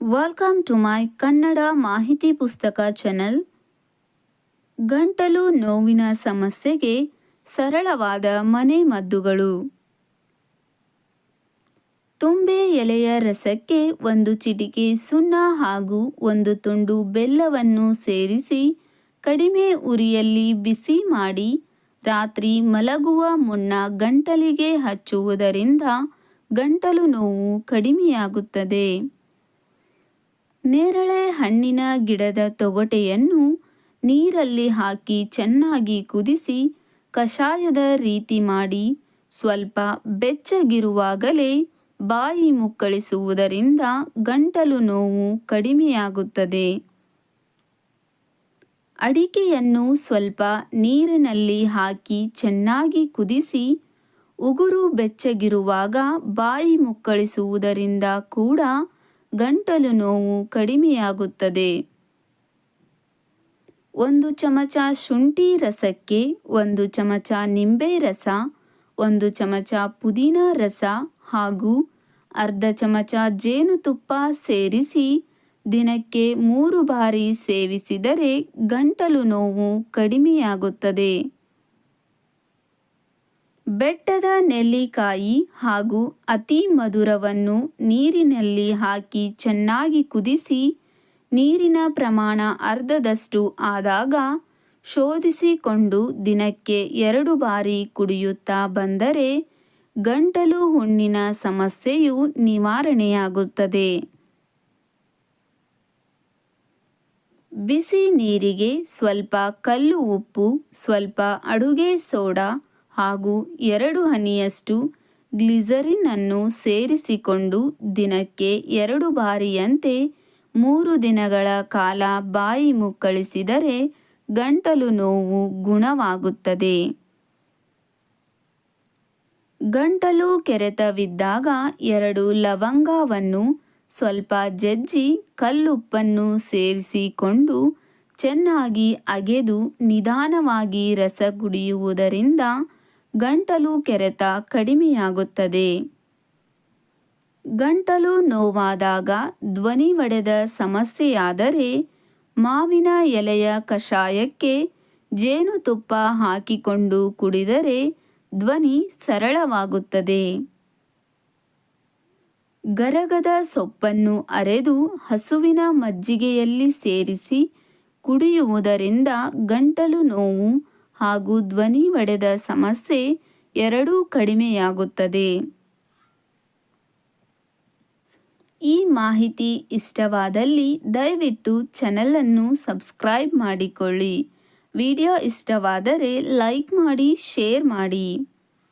Welcome to my Kannada ಮಾಹಿತಿ ಪುಸ್ತಕ channel ಗಂಟಲು ನೋವಿನ ಸಮಸ್ಯೆಗೆ ಸರಳವಾದ ಮನೆ ಮದ್ದುಗಳು. ತುಂಬೆ ಎಲೆಯ ರಸಕ್ಕೆ ಒಂದು ಚಿಟಿಕೆ ಸುಣ್ಣ ಹಾಗೂ ಒಂದು ತುಂಡು ಬೆಲ್ಲವನ್ನು ಸೇರಿಸಿ ಕಡಿಮೆ ಉರಿಯಲ್ಲಿ ಬಿಸಿ ಮಾಡಿ ರಾತ್ರಿ ಮಲಗುವ ಮುನ್ನ ಗಂಟಲಿಗೆ ಹಚ್ಚುವುದರಿಂದ ಗಂಟಲು ನೋವು ಕಡಿಮೆಯಾಗುತ್ತದೆ. ನೇರಳೆ ಹಣ್ಣಿನ ಗಿಡದ ತೊಗಟೆಯನ್ನು ನೀರಲ್ಲಿ ಹಾಕಿ ಚೆನ್ನಾಗಿ ಕುದಿಸಿ ಕಷಾಯದ ರೀತಿ ಮಾಡಿ ಸ್ವಲ್ಪ ಬೆಚ್ಚಗಿರುವಾಗಲೇ ಬಾಯಿ ಮುಕ್ಕಳಿಸುವುದರಿಂದ ಗಂಟಲು ನೋವು ಕಡಿಮೆಯಾಗುತ್ತದೆ. ಅಡಿಕೆಯನ್ನು ಸ್ವಲ್ಪ ನೀರಿನಲ್ಲಿ ಹಾಕಿ ಚೆನ್ನಾಗಿ ಕುದಿಸಿ ಉಗುರು ಬೆಚ್ಚಗಿರುವಾಗ ಬಾಯಿ ಮುಕ್ಕಳಿಸುವುದರಿಂದ ಕೂಡ ಗಂಟಲು ನೋವು ಕಡಿಮೆಯಾಗುತ್ತದೆ. ಒಂದು ಚಮಚ ಶುಂಠಿ ರಸಕ್ಕೆ ಒಂದು ಚಮಚ ನಿಂಬೆ ರಸ, ಒಂದು ಚಮಚ ಪುದೀನ ರಸ ಹಾಗೂ ಅರ್ಧ ಚಮಚ ಜೇನುತುಪ್ಪ ಸೇರಿಸಿ ದಿನಕ್ಕೆ ಮೂರು ಬಾರಿ ಸೇವಿಸಿದರೆ ಗಂಟಲು ನೋವು ಕಡಿಮೆಯಾಗುತ್ತದೆ. ಬೆಟ್ಟದ ನೆಲ್ಲಿಕಾಯಿ ಹಾಗೂ ಅತಿ ಮಧುರವನ್ನು ನೀರಿನಲ್ಲಿ ಹಾಕಿ ಚೆನ್ನಾಗಿ ಕುದಿಸಿ ನೀರಿನ ಪ್ರಮಾಣ ಅರ್ಧದಷ್ಟು ಆದಾಗ ಶೋಧಿಸಿಕೊಂಡು ದಿನಕ್ಕೆ ಎರಡು ಬಾರಿ ಕುಡಿಯುತ್ತಾ ಬಂದರೆ ಗಂಟಲು ಹುಣ್ಣಿನ ಸಮಸ್ಯೆಯು ನಿವಾರಣೆಯಾಗುತ್ತದೆ. ಬಿಸಿ ನೀರಿಗೆ ಸ್ವಲ್ಪ ಕಲ್ಲು ಉಪ್ಪು, ಸ್ವಲ್ಪ ಅಡುಗೆ ಸೋಡಾ ಹಾಗೂ ಎರಡು ಹನಿಯಷ್ಟು ಗ್ಲಿಸರಿನ್ ಅನ್ನು ಸೇರಿಸಿಕೊಂಡು ದಿನಕ್ಕೆ ಎರಡು ಬಾರಿಯಂತೆ ಮೂರು ದಿನಗಳ ಕಾಲ ಬಾಯಿ ಮುಕ್ಕಳಿಸಿದರೆ ಗಂಟಲು ನೋವು ಗುಣವಾಗುತ್ತದೆ. ಗಂಟಲು ಕೆರೆತವಿದ್ದಾಗ ಎರಡು ಲವಂಗವನ್ನು ಸ್ವಲ್ಪ ಜಜ್ಜಿ ಕಲ್ಲುಪ್ಪನ್ನು ಸೇರಿಸಿಕೊಂಡು ಚೆನ್ನಾಗಿ ಅಗೆದು ನಿಧಾನವಾಗಿ ರಸ ಕುಡಿಯುವುದರಿಂದ ಗಂಟಲು ಕೆರೆತ ಕಡಿಮೆಯಾಗುತ್ತದೆ. ಗಂಟಲು ನೋವಾದಾಗ ಧ್ವನಿ ಒಡೆದ ಸಮಸ್ಯೆಯಾದರೆ ಮಾವಿನ ಎಲೆಯ ಕಷಾಯಕ್ಕೆ ಜೇನುತುಪ್ಪ ಹಾಕಿಕೊಂಡು ಕುಡಿದರೆ ಧ್ವನಿ ಸರಳವಾಗುತ್ತದೆ. ಗರಗದ ಸೊಪ್ಪನ್ನು ಅರೆದು ಹಸುವಿನ ಮಜ್ಜಿಗೆಯಲ್ಲಿ ಸೇರಿಸಿ ಕುಡಿಯುವುದರಿಂದ ಗಂಟಲು ನೋವು ಹಾಗೂ ಧ್ವನಿ ಒಡೆದ ಸಮಸ್ಯೆ ಎರಡೂ ಕಡಿಮೆಯಾಗುತ್ತದೆ. ಈ ಮಾಹಿತಿ ಇಷ್ಟವಾದಲ್ಲಿ ದಯವಿಟ್ಟು ಚಾನಲನ್ನು ಸಬ್ಸ್ಕ್ರೈಬ್ ಮಾಡಿಕೊಳ್ಳಿ. ವಿಡಿಯೋ ಇಷ್ಟವಾದರೆ ಲೈಕ್ ಮಾಡಿ, ಶೇರ್ ಮಾಡಿ.